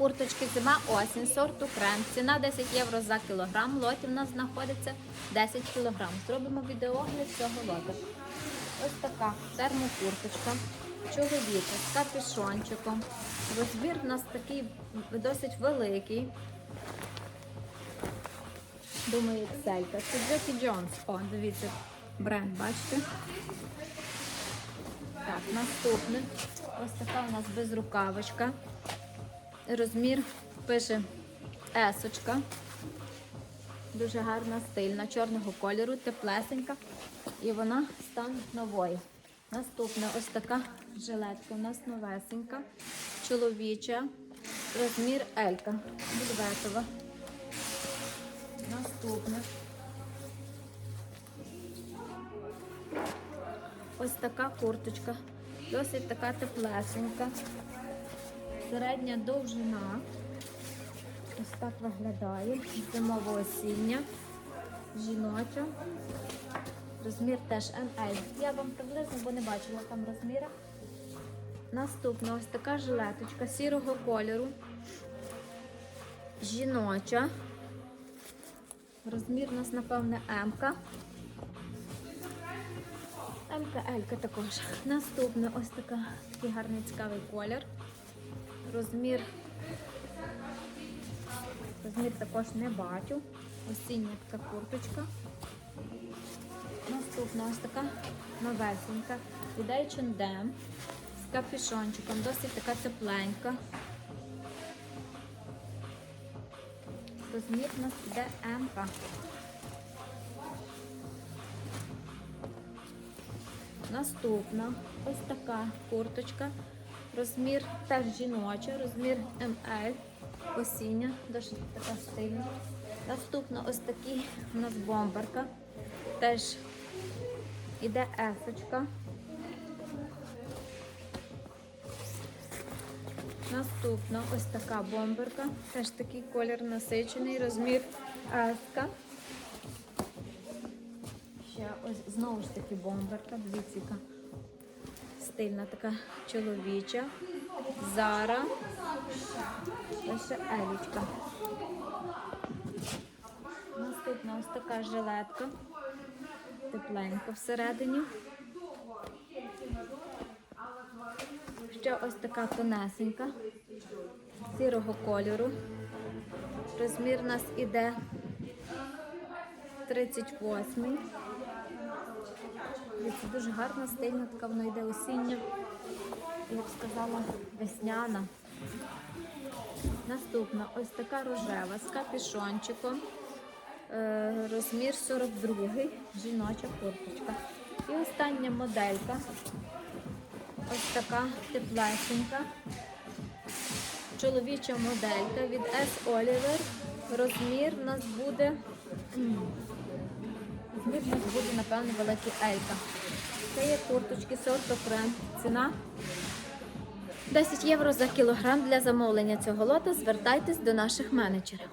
курточки зима осінь сорту крем. Ціна 10 євро за кілограм. В Лоті в нас знаходиться 10 кілограм. Зробимо відеогляд цього лота. Ось така термокурточка. Чоловіча з капюшончиком. Розбір у нас такий досить великий. Думаю, Excel. Це Джекі Джонс. О, дивіться, бренд, бачите? Так, наступне. Ось така у нас безрукавочка. Розмір пише есочка. Дуже гарна, стильна, чорного кольору, теплесенька. І вона стан нової. Наступна ось така жилетка. У нас новесенька, чоловіча. Розмір Елька. Вельветова. Наступне. Ось така курточка. Досить така теплесенька. Середня довжина. Ось так виглядає. Зимово осіння. Жіноча. Розмір теж ML. Я вам приблизно, бо не бачила там розміри. Наступна ось така жилеточка сірого кольору. Жіноча. Розмір у нас, напевне, М-ка. М-ка, також. Наступна ось така такий гарний цікавий колір. Розмір. Розмір також не бачу. Осіння така курточка. Наступна ось така новесенька. Від H&M з капюшончиком. Досить така тепленька. Розмір у нас іде М-ка. Наступна ось така курточка. Розмір теж жіноча, розмір МЛ. Осіння, досить така стильна. Наступна ось такий у нас бомберка. Теж іде есочка. Наступна ось така бомберка. Теж такий колір насичений, розмір еска. Ще ось знову ж таки бомберка. Дивіться, яка стильна така чоловіча. Зара. Ось ще елічка. Наступна ось така жилетка. Тепленько всередині. Ще ось така тонесенька, сірого кольору. Розмір у нас іде 38. Дивіться, дуже гарна, стильна, така вона йде осіння, я б сказала, весняна. Наступна ось така рожева з капюшончиком. Е, Розмір 42, жіноча курточка. І остання моделька. Ось така теплесенька. Чоловіча моделька від S. Oliver. Розмір у нас буде. Розмір у нас буде, напевно, великий Елька. Це є курточки сорту френ. Ціна 10 євро за кілограм для замовлення цього лота. Звертайтесь до наших менеджерів.